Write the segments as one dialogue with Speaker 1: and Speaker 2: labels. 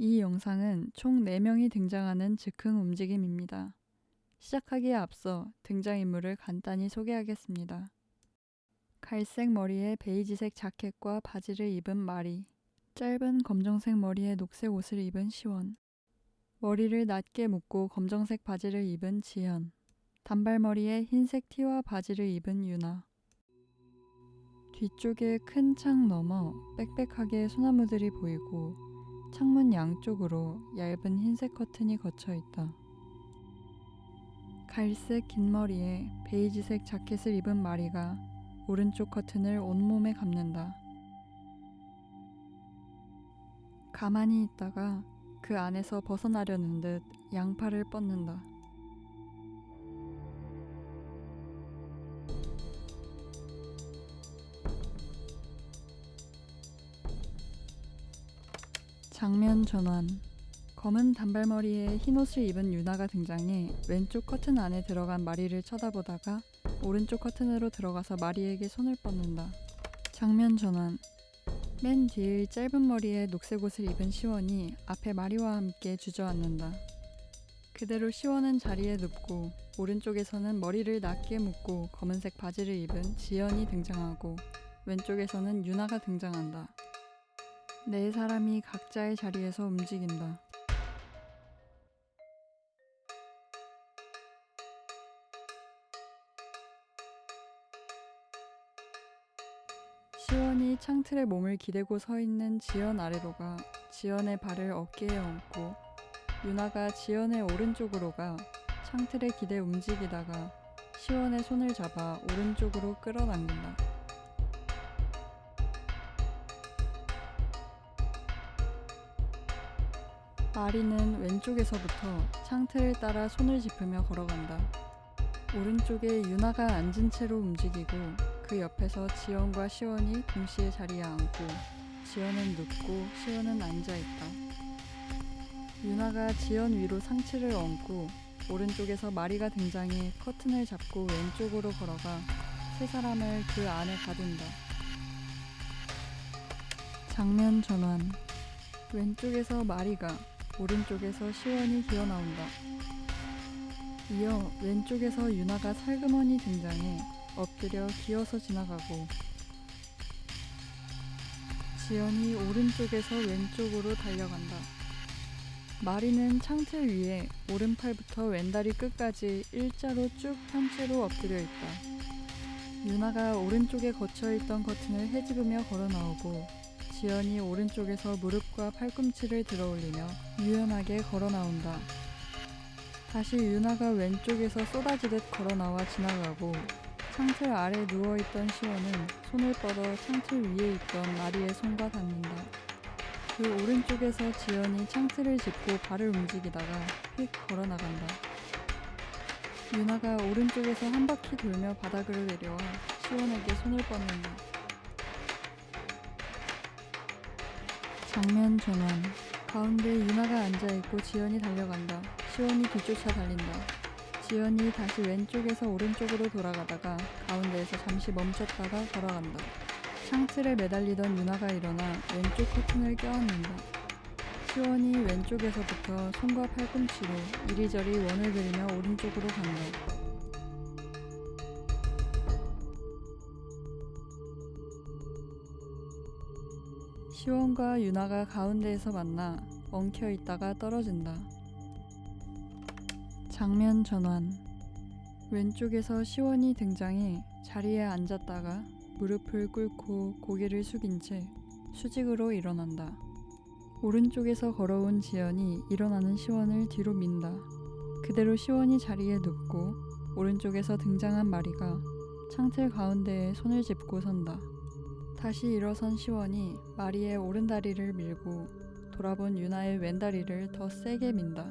Speaker 1: 이 영상은 총 4명이 등장하는 즉흥 움직임입니다. 시작하기에 앞서 등장인물을 간단히 소개하겠습니다. 갈색 머리에 베이지색 자켓과 바지를 입은 마리, 짧은 검정색 머리에 녹색 옷을 입은 시원, 머리를 낮게 묶고 검정색 바지를 입은 지현, 단발머리에 흰색 티와 바지를 입은 유나. 뒤쪽에 큰 창 너머 빽빽하게 소나무들이 보이고 창문 양쪽으로 얇은 흰색 커튼이 거쳐 있다. 갈색 긴 머리에 베이지색 자켓을 입은 마리가 오른쪽 커튼을 온몸에 감는다. 가만히 있다가 그 안에서 벗어나려는 듯 양팔을 뻗는다. 장면 전환. 검은 단발머리에 흰 옷을 입은 유나가 등장해 왼쪽 커튼 안에 들어간 마리를 쳐다보다가 오른쪽 커튼으로 들어가서 마리에게 손을 뻗는다. 장면 전환. 맨 뒤의 짧은 머리에 녹색 옷을 입은 시원이 앞에 마리와 함께 주저앉는다. 그대로 시원은 자리에 눕고 오른쪽에서는 머리를 낮게 묶고 검은색 바지를 입은 지연이 등장하고 왼쪽에서는 유나가 등장한다. 네 사람이 각자의 자리에서 움직인다. 시원이 창틀에 몸을 기대고 서 있는 지연 아래로 가 지연의 발을 어깨에 얹고 유나가 지연의 오른쪽으로 가 창틀에 기대 움직이다가 시원의 손을 잡아 오른쪽으로 끌어당긴다. 마리는 왼쪽에서부터 창틀을 따라 손을 짚으며 걸어간다. 오른쪽에 유나가 앉은 채로 움직이고 그 옆에서 지연과 시원이 동시에 자리에 앉고 지연은 눕고 시원은 앉아 있다. 유나가 지연 위로 상체를 얹고 오른쪽에서 마리가 등장해 커튼을 잡고 왼쪽으로 걸어가 세 사람을 그 안에 가둔다. 장면 전환. 왼쪽에서 마리가 오른쪽에서 시원이 기어 나온다. 이어 왼쪽에서 유나가 살그머니 등장해 엎드려 기어서 지나가고 지연이 오른쪽에서 왼쪽으로 달려간다. 마리는 창틀 위에 오른팔부터 왼다리 끝까지 일자로 쭉 편 채로 엎드려 있다. 유나가 오른쪽에 거쳐 있던 커튼을 헤집으며 걸어 나오고 지연이 오른쪽에서 무릎과 팔꿈치를 들어 올리며 유연하게 걸어 나온다. 다시 유나가 왼쪽에서 쏟아지듯 걸어 나와 지나가고 창틀 아래 누워있던 시원은 손을 뻗어 창틀 위에 있던 마리의 손과 닿는다. 그 오른쪽에서 지연이 창틀을 짚고 발을 움직이다가 휙 걸어 나간다. 유나가 오른쪽에서 한 바퀴 돌며 바닥으로 내려와 시원에게 손을 뻗는다. 장면 전환. 가운데 유나가 앉아있고 지연이 달려간다. 시원이 뒤쫓아 달린다. 지연이 다시 왼쪽에서 오른쪽으로 돌아가다가 가운데에서 잠시 멈췄다가 걸어간다. 창틀에 매달리던 유나가 일어나 왼쪽 커튼을 껴안는다. 시원이 왼쪽에서부터 손과 팔꿈치로 이리저리 원을 그리며 오른쪽으로 간다. 시원과 유나가 가운데에서 만나 엉켜 있다가 떨어진다. 장면 전환. 왼쪽에서 시원이 등장해 자리에 앉았다가 무릎을 꿇고 고개를 숙인 채 수직으로 일어난다. 오른쪽에서 걸어온 지연이 일어나는 시원을 뒤로 민다. 그대로 시원이 자리에 눕고 오른쪽에서 등장한 마리가 창틀 가운데에 손을 짚고 선다. 다시 일어선 시원이 마리의 오른다리를 밀고 돌아본 유나의 왼다리를 더 세게 민다.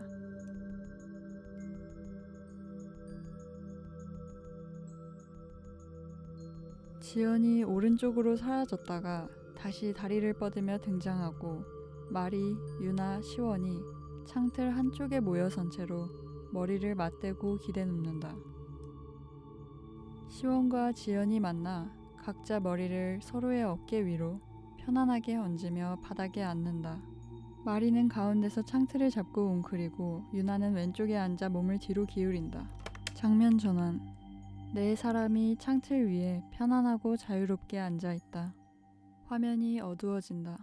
Speaker 1: 지연이 오른쪽으로 사라졌다가 다시 다리를 뻗으며 등장하고 마리, 유나, 시원이 창틀 한쪽에 모여선 채로 머리를 맞대고 기대 눕는다. 시원과 지연이 만나 각자 머리를 서로의 어깨 위로 편안하게 얹으며 바닥에 앉는다. 마리는 가운데서 창틀을 잡고 웅크리고 유나는 왼쪽에 앉아 몸을 뒤로 기울인다. 장면 전환. 네 사람이 창틀 위에 편안하고 자유롭게 앉아 있다. 화면이 어두워진다.